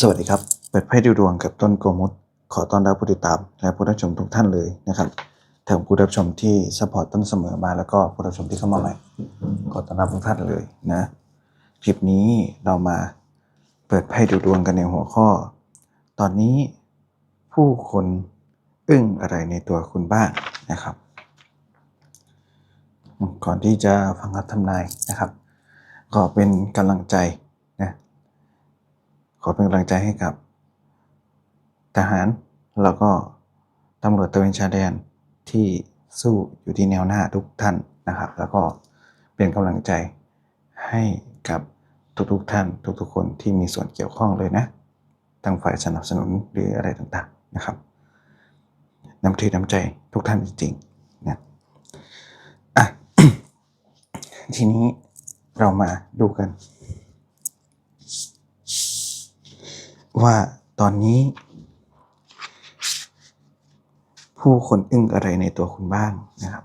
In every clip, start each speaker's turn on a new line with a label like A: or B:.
A: สวัสดีครับ เปิดไพ่ดูดวงกับต้นโกมุตขอต้อนรับผู้ติดตาม และผู้รับชมทุกท่านเลยนะครับทั้งผู้รับชมที่สปอร์ตต้นเสมอมาแล้วก็ผู้รับชมที่เข้ามาใหม่ขอต้อนรับทุกท่านเลยนะ คลิปนี้เรามาเปิดไพ่ดูดวงกันในหัวข้อ ตอนนี้ผู้คนอึ้งอะไรในตัวคุณบ้างนะครับ ก่อนที่จะฟังคำทำนายนะครับขอเป็นกำลังใจ ขอเป็นกำลังใจให้กับ ทหารแล้วก็ตำรวจตะเวนชายแดนที่สู้อยู่ที่แนวหน้าทุกท่านนะครับ แล้วก็เป็นกำลังใจให้กับทุกๆท่าน ทุกๆ คนที่มีส่วนเกี่ยวข้องเลยนะทางฝ่ายสนับสนุนหรืออะไรต่างๆนะครับน้ำทีน้ำใจทุกท่านจริงๆนะอะทีนี้เรามาดูกัน ว่าตอนนี้ ผู้คนอึ้งอะไรในตัวคุณบ้างนะครับ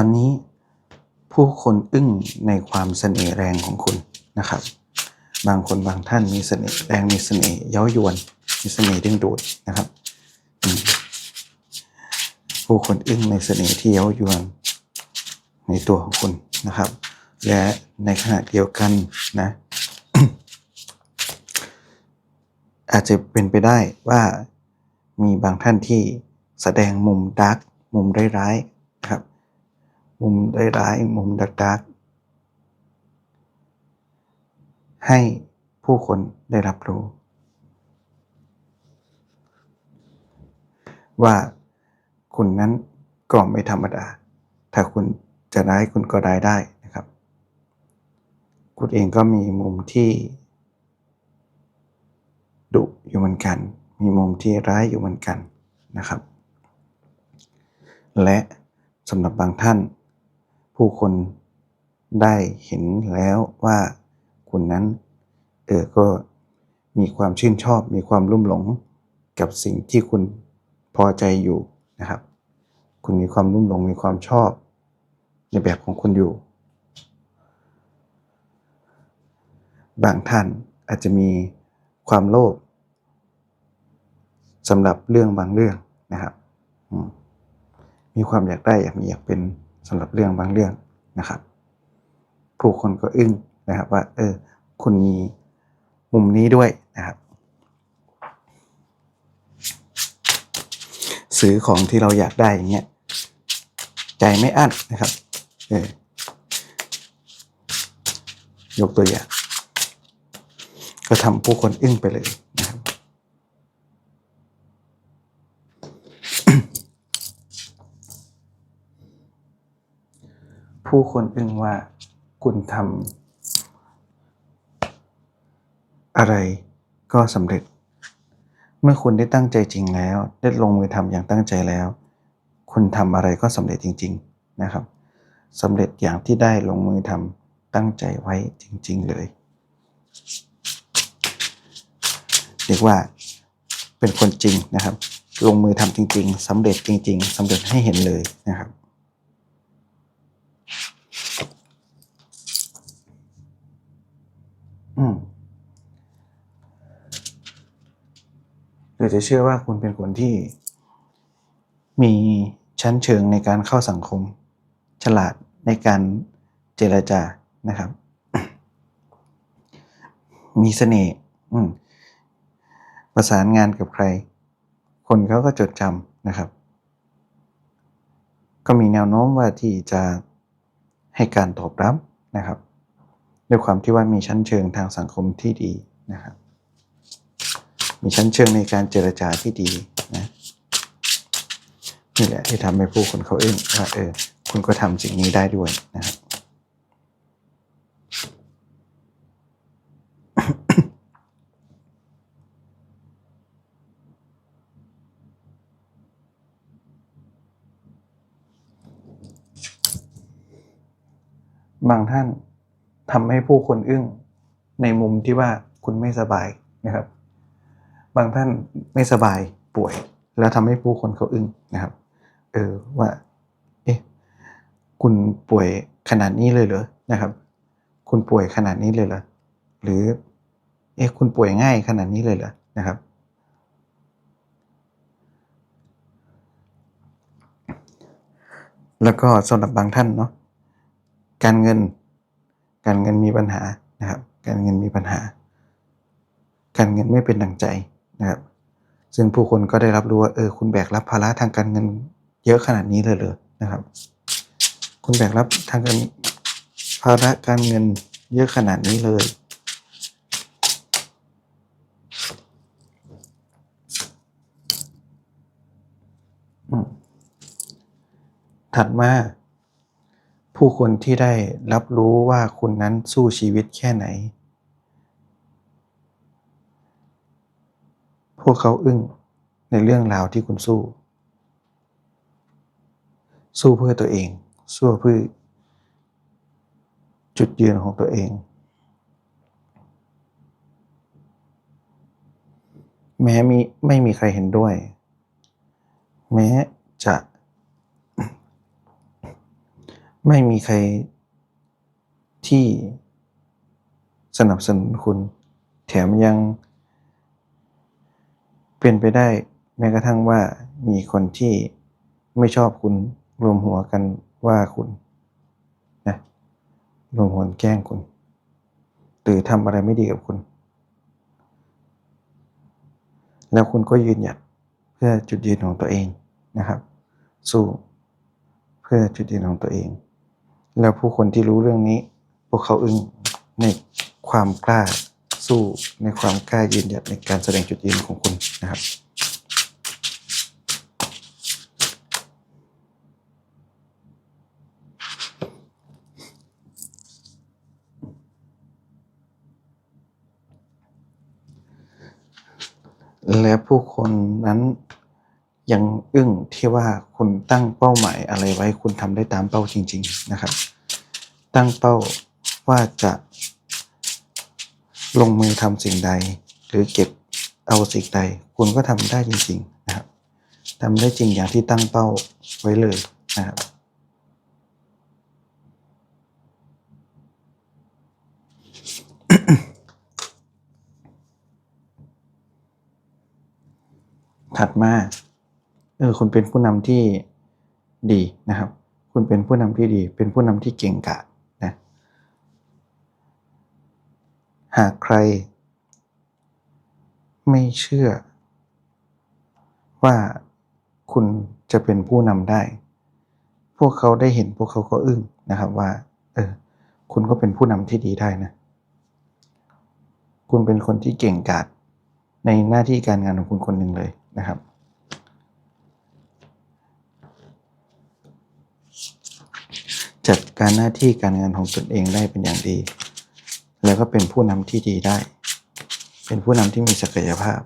A: อนนี้ผู้คนอึ้งในความเสน่ห์แรงของคุณนะครับ บางคนบางท่านมีเสน่ห์แรงมีเสน่ห์เย้ายวน มีเสน่ห์ดึงดูดนะครับ ผู้คนอึ้งในเสน่ห์ที่เย้ายวนในตัวของคุณนะครับ และในขณะเดียวกันนะ อาจจะเป็นไปได้ว่ามีบางท่านที่แสดงมุมดาร์กมุมร้ายๆนะครับ มุมร้ายๆมุมดาร์กๆให้ผู้คนได้รับรู้ ว่าคุณนั้นก็ไม่ธรรมดา ถ้าคุณจะร้ายคุณก็ร้ายได้นะครับ คุณเองก็มีมุมที่ดุอยู่เหมือนกัน มีมุมที่ร้ายอยู่เหมือนกันนะครับ และสำหรับบางท่าน ผู้คนได้เห็นแล้วว่าคุณนั้นเออก็มีความชื่นชอบ มีความลุ่มหลงกับสิ่งที่คุณพอใจอยู่นะครับ คุณมีความลุ่มหลงมีความชอบ ในแบบของคุณอยู่ บางท่านอาจจะมีความโลภสำหรับเรื่องบางเรื่องนะครับมมีความอยากได้อยากมีอยากเป็น สำหรับเรื่องบางเรื่องนะครับ ผู้คนก็อึ้งนะครับว่าเออคุณมีมุมนี้ด้วยนะครับ ซื้อของที่เราอยากได้อย่างเงี้ยใจไม่อั้นนะครับเออยกตัวอย่างก็ทำผู้คนอึ้งไปเลยนะครับ ผู้คนอึ้งว่าคุณทำอะไรก็สำเร็จ เมื่อคุณได้ตั้งใจจริงแล้ว ได้ลงมือทำอย่างตั้งใจแล้ว คุณทำอะไรก็สำเร็จจริง ๆนะครับสำเร็จอย่างที่ได้ลงมือทำตั้งใจไว้จริง ๆ เลยเรียกว่าเป็นคนจริงนะครับ ลงมือทำจริง ๆสำเร็จจริง ๆสำเร็จให้เห็นเลยนะครับ อืมหรือจะเชื่อว่าคุณเป็นคนที่ มีชั้นเชิงในการเข้าสังคม ฉลาดในการเจรจานะครับ มีเสน่ห์ประสานงานกับใคร คนเขาก็จดจำนะครับ ก็มีแนวโน้มว่าที่จะให้การตอบรับนะครับ ด้วยความที่ว่ามีชั้นเชิงทางสังคมที่ดีนะครับ มีชั้นเชิงในการเจรจาที่ดีนะนี่แหละที่ทำให้ผู้คนเขาเอ้งว่าเออคุณก็ทำสิ่งนี้ได้ด้วยนะครับบางท่าน ทำให้ผู้คนอึ้งในมุมที่ว่าคุณไม่สบายนะครับ บางท่านไม่สบายป่วย แล้วทำให้ผู้คนเขาอึ้งนะครับ เออว่า เอ๊ะคุณป่วยขนาดนี้เลยเหรอนะครับ คุณป่วยขนาดนี้เลยเหรอหรือ เอ๊ะคุณป่วยง่ายขนาดนี้เลยเหรอนะครับ แล้วก็สำหรับบางท่านเนาะการเงิน การเงินมีปัญหานะครับ การเงินมีปัญหา การเงินไม่เป็นดังใจนะครับ ซึ่งผู้คนก็ได้รับรู้ว่าเออคุณแบกรับภาระทางการเงินเยอะขนาดนี้เลยเหรอนะครับ คุณแบกรับทางการภาระการเงินเยอะขนาดนี้เลย ถัดมา ผู้คนที่ได้รับรู้ว่าคุณนั้นสู้ชีวิตแค่ไหน พวกเขาอึ้งในเรื่องราวที่คุณสู้ สู้เพื่อตัวเอง สู้เพื่อ จุดยืนของตัวเอง แม้มีไม่มีใครเห็นด้วย แม้จะ ไม่มีใครที่สนับสนุนคุณ แถมยัง เป็นไปได้แม้กระทั่งว่ามีคนที่ไม่ชอบคุณรวมหัวกันว่าคุณนะรวมหัวแกล้งคุณ หรือทำอะไรไม่ดีกับคุณ แล้วคุณก็ยืนหยัดเพื่อจุดยืนของตัวเองนะครับ สู้เพื่อจุดยืนของตัวเอง แล้วผู้คนที่รู้เรื่องนี้ พวกเขาอึ้งในความกล้าสู้ในความกล้ายืนหยัดในการแสดงจุดยืนของคุณนะครับและผู้คนนั้น ยังอึ้งที่ว่าคุณตั้งเป้าหมายอะไรไว้คุณทำได้ตามเป้าจริง ๆนะครับ ตั้งเป้าว่าจะลงมือทำสิ่งใด หรือเก็บเอาสิ่งใด คุณก็ทำได้จริง ๆ นะครับทำได้จริงอย่างที่ตั้งเป้าไว้เลยนะครับถัดมา เออคุณเป็นผู้นำที่ดีนะครับ คุณเป็นผู้นำที่ดี เป็นผู้นำที่เก่งกาจนะหากใคร ไม่เชื่อ ว่าคุณจะเป็นผู้นำได้ พวกเขาได้เห็นพวกเขาก็อึ้งนะครับว่า เออ คุณก็เป็นผู้นำที่ดีได้นะ คุณเป็นคนที่เก่งกาจในหน้าที่การงานของคุณคนหนึ่งเลยนะครับ จัดการหน้าที่การงานของตนเองได้เป็นอย่างดี แล้วก็เป็นผู้นำที่ดีได้ เป็นผู้นำที่มีศักยภาพ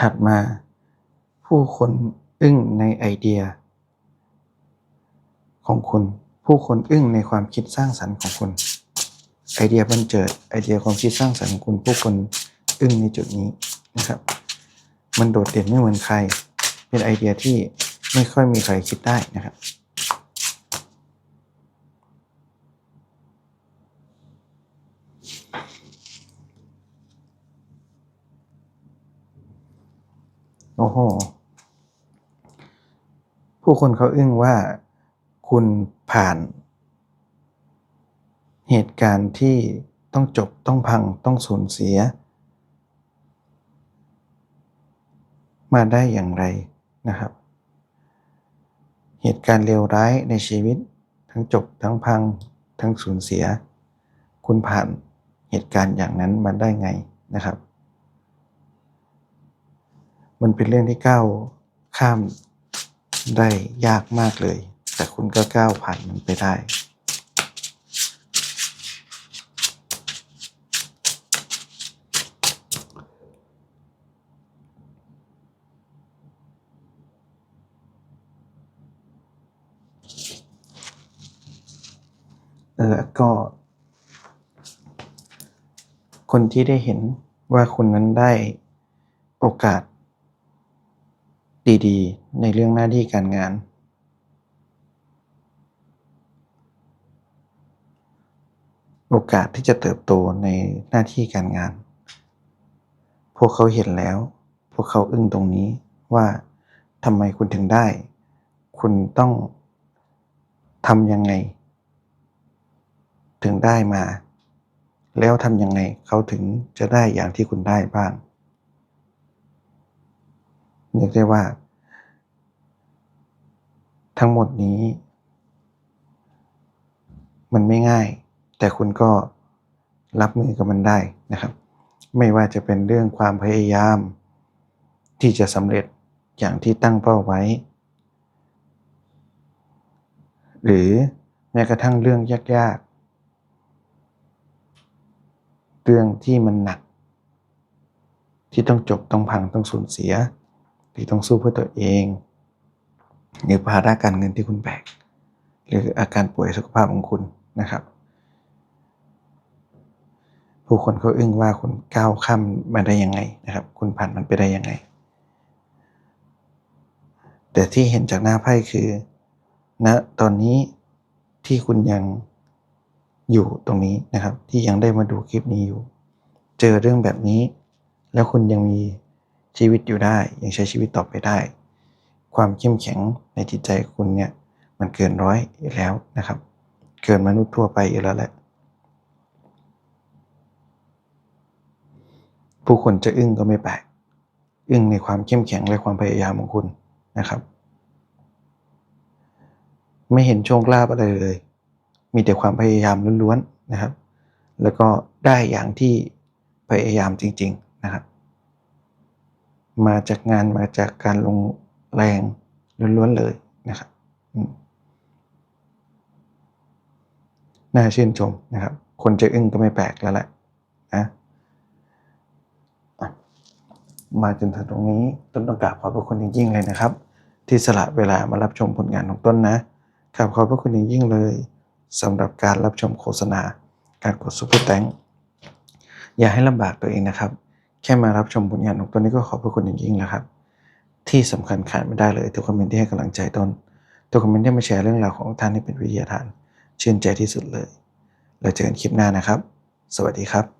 A: ถัดมาผู้คนอึ้งในไอเดีย ของคุณ ผู้คนอึ้งในความคิดสร้างสรรค์ของคุณ ไอเดียบันเจิด ไอเดียความคิดสร้างสรรค์ของคุณ ผู้คนอึ้งในจุดนี้นะครับ มันโดดเด่นไม่เหมือนใคร เป็นไอเดียที่ไม่ค่อยมีใครคิดได้นะครับโอ้โห ผู้คนเขาอึ้งว่า คุณผ่าน เหตุการณ์ที่ต้องจบต้องพังต้องสูญเสีย มาได้อย่างไรนะครับ เหตุการณ์เลวร้ายในชีวิต ทั้งจบทั้งพังทั้งสูญเสีย คุณผ่านเหตุการณ์อย่างนั้นมาได้ไงนะครับ มันเป็นเรื่องที่ก้าวข้ามได้ยากมากเลย แต่คุณก็ก้าวผ่านมันไปได้ แล้ก็ คนที่ได้เห็นว่าคุณนั้นได้โอกาสดีๆ ในเรื่องหน้าที่การงาน โอกาสที่จะเติบโตในหน้าที่การงาน พวกเขาเห็นแล้ว พวกเขาอึ้งตรงนี้ว่าทำไมคุณถึงได้ คุณต้องทำยังไง ถึงได้มา แล้วทำยังไงเขาถึงจะได้อย่างที่คุณได้บ้างเรียกได้ว่า ทั้งหมดนี้ มันไม่ง่าย แต่คุณก็รับมือกับมันได้นะครับ ไม่ว่าจะเป็นเรื่องความพยายาม ที่จะสำเร็จอย่างที่ตั้งเป้าไว้ หรือแม้กระทั่งเรื่องยากๆ เรื่องที่มันหนัก ที่ต้องจบต้องพังต้องสูญเสีย ที่ต้องสู้เพื่อตัวเองหรือภาระการเงินที่คุณแบกหรืออาการป่วยสุขภาพของคุณนะครับ ผู้คนเขาอึ้งว่าคุณก้าวข้ามมาได้ยังไงนะครับ คุณผ่านมันไปได้ยังไง แต่ที่เห็นจากหน้าไพ่คือณนะตอนนี้ที่คุณยังอยู่ตรงนี้นะครับ ที่ยังได้มาดูคลิปนี้อยู่ เจอเรื่องแบบนี้ แล้วคุณยังมีชีวิตอยู่ได้ ยังใช้ชีวิตต่อไปได้ ความเข้มแข็งในจิตใจคุณเนี่ยมันเกินร้อยอยู่แล้วนะครับ เกินมนุษย์ทั่วไปอยู่แล้วแหละ ผู้คนจะอึ้งก็ไม่แปลก อึ้งในความเข้มแข็งและความพยายามของคุณนะครับ ไม่เห็นโชคลาภอะไรเลย มีแต่ความพยายามล้วนๆนะครับ แล้วก็ได้อย่างที่พยายามจริง ๆนะครับ มาจากงานมาจากการลงแรงล้วนๆเลยนะครับน่าชื่นชมนะครับ คนจะอึ้งก็ไม่แปลกแล้วแหละนะ มาจนถึงตรงนี้ต้นต้องกราบขอบพระคุณอย่างยิ่งเลยนะครับ ที่สละเวลามารับชมผลงานของต้นนะกราบขอบพระคุณอย่างยิ่งเลยสำหรับการรับชมโฆษณา การกดซุปเปอร์แตงอย่าให้ลำบากตัวเองนะครับ แค่มารับชมผลงานของต้นนี้ก็ขอบพระคุณอย่างยิ่งแล้วครับ ที่สำคัญขาดไม่ได้เลยทุกคอมเมนต์ที่ให้กำลังใจต้นทุกคอมเมนต์ที่มาแชร์เรื่องราวของท่านให้เป็นวิทยาทาน ชื่นใจที่สุดเลย แล้วเจอกันคลิปหน้านะครับ สวัสดีครับ